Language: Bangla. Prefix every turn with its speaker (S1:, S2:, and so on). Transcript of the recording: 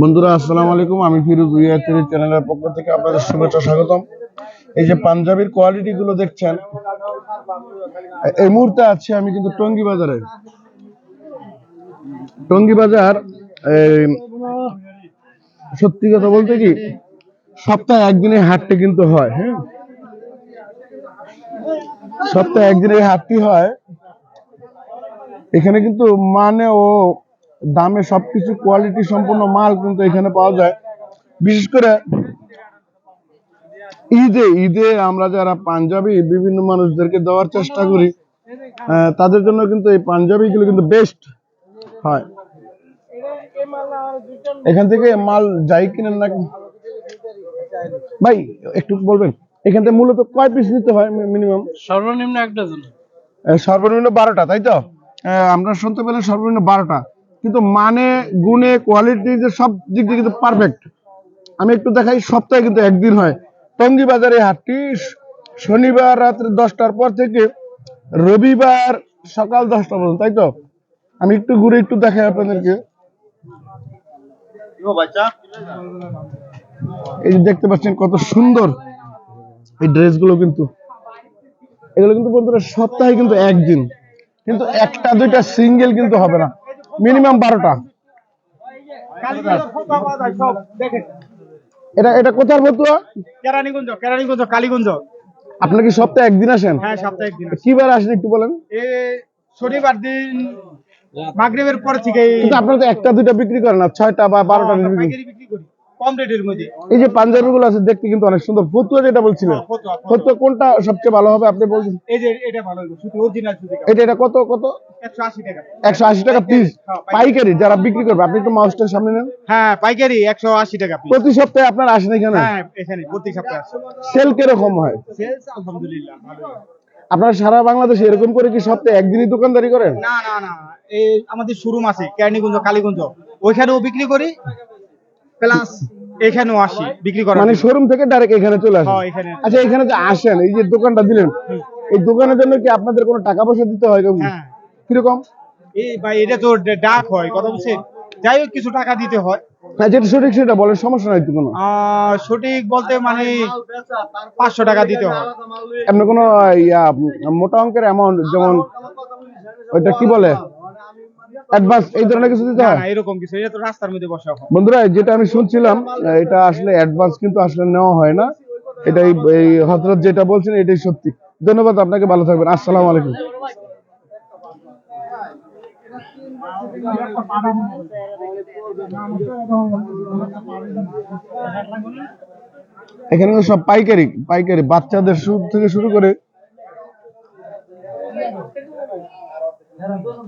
S1: বন্ধুরা, আসসালামু আলাইকুম। আমি ফিরোজ উইয়াতির চ্যানেলের পক্ষ থেকে আপনাদের শুভেচ্ছা, স্বাগতম। এই যে পাঞ্জাবির কোয়ালিটি গুলো দেখছেন এই মুহূর্তে আছি আমি কিন্তু টঙ্গী বাজারে। টঙ্গী বাজার সত্যি কথা বলতে কি, সপ্তাহে একদিনে হাটটা কিন্তু হয় হ্যাঁ? সপ্তাহে একদিনে হাটটি হয়। এখানে কিন্তু মানে ও দামে সবকিছু কোয়ালিটি সম্পন্ন মাল কিন্তু এখানে পাওয়া যায়। বিশেষ করে ঈদে ঈদে আমরা যারা পাঞ্জাবি বিভিন্ন মানুষদেরকে দেওয়ার চেষ্টা করি তাদের জন্য কিন্তু এই পাঞ্জাবিগুলো কিন্তু বেস্ট হয়। এখান থেকে মাল যাই কিনেন না ভাই একটু বলবেন এখান থেকে মূলত কয় পিস নিতে হয় মিনিমাম
S2: সর্বনিম্ন এক ডজন
S1: সর্বনিম্ন বারোটা তাই তো? আমরা শুনতে পেলাম সর্বনিম্ন বারোটা। কিন্তু মানে গুণে কোয়ালিটি যে সব দিক দিয়ে কিন্তু পারফেক্ট আমি একটু দেখাই সপ্তাহে কিন্তু একদিন হয়। টঙ্গী বাজারে হাটটি শনিবার রাত্রে দশটার পর থেকে রবিবার সকাল দশটা পর্যন্ত তাই তো? আমি একটু ঘুরে একটু দেখাই আপনাদেরকে। এই যে দেখতে পাচ্ছেন কত সুন্দর এই ড্রেসগুলো কিন্তু। এগুলো কিন্তু বন্ধুরা সপ্তাহে কিন্তু একদিন। কিন্তু একটা দুইটা সিঙ্গেল কিন্তু হবে না। মিনিমাম বারোটা। এটা এটা কোথার বলতো
S2: কেরানীগঞ্জ কেরানীগঞ্জ কালীগঞ্জ।
S1: আপনার কি সপ্তাহে একদিন আসেন?
S2: হ্যাঁ সপ্তাহে একদিন
S1: কি বার আসেন একটু বলেন।
S2: এ শনিবার দিন মাগরিবের পর থেকে
S1: কিন্তু আপনারা তো একটা দুইটা বিক্রি করেন না ছয়টা বা বারোটা বিক্রি
S2: পাইকারি বিক্রি করি কম রেটের মধ্যে।
S1: এই যে পাঞ্জাবি গুলো আছে দেখতে কিন্তু অনেক সুন্দর। ফতুয়া যেটা বলছিলেন
S2: ফতুয়া, ফতুয়া।
S1: ফতুয়া কোনটা সবচেয়ে ভালো হবে আপনি বলছেন
S2: এই যে এটা ভালো হলো সুতি অরিজিনাল সুতি
S1: এটা এটা কত কত?
S2: একশো আশি টাকা।
S1: একশো আশি টাকা পিস পাইকারি। যারা বিক্রি করবে আপনি একটু মাউসটার সামনে নেন।
S2: হ্যাঁ পাইকারি একশো আশি টাকা piece।
S1: প্রতি সপ্তাহে আপনার আসেন এখানে?
S2: হ্যাঁ এখানে প্রতি সপ্তাহে
S1: সেল কীরকম হয়?
S2: সেলস আলহামদুলিল্লাহ ভালো
S1: আপনারা সারা বাংলাদেশে এরকম করে কি সপ্তাহে একদিনই দোকানদারি করেন?
S2: না না না। এই আমাদের শোরুম আছে কেরানীগঞ্জ কালীগঞ্জ। ওইখানেও বিক্রি করি। প্লাস এখানেও আসি বিক্রি করার
S1: মানে শোরুম থেকে ডাইরেক্ট এখানে চলে আসেন?
S2: হ্যাঁ,
S1: আচ্ছা এখানে যে আসেন এই যে দোকানটা দিলেন এই দোকানের জন্য কি আপনাদের কোনো টাকা পয়সা দিতে হয় এরকম?
S2: হ্যাঁ।
S1: কীরকম?
S2: এই ভাই এটা তো ডাক হয় কথা বলছে যাই হোক কিছু টাকা দিতে হয়।
S1: না যেটা সঠিক সেটা বলেন সমস্যা নাই তো কোনো।
S2: আহ, সঠিক বলতে মানে পাঁচশো টাকা দিতে হয়।
S1: এমনি কোনো ইয়া মোটা অঙ্কের অ্যামাউন্ট যেমন ওইটা কি বলে? অ্যাডভান্স এই ধরনের কিছু দিতে হয়?
S2: না, এরকম কিছু এটা তো রাস্তার মধ্যে বসা হয়
S1: বন্ধুরা যেটা আমি শুনছিলাম এটা আসলে অ্যাডভান্স কিন্তু আসলে নেওয়া হয় না। এটা এই- যেটা বলছেন এটাই সত্যি। ধন্যবাদ আপনাকে ভালো থাকবেন। আসসালামু আলাইকুম। এখানে সব পাইকারি পাইকারি বাচ্চাদের শুরু থেকে শুরু করে 사람이다.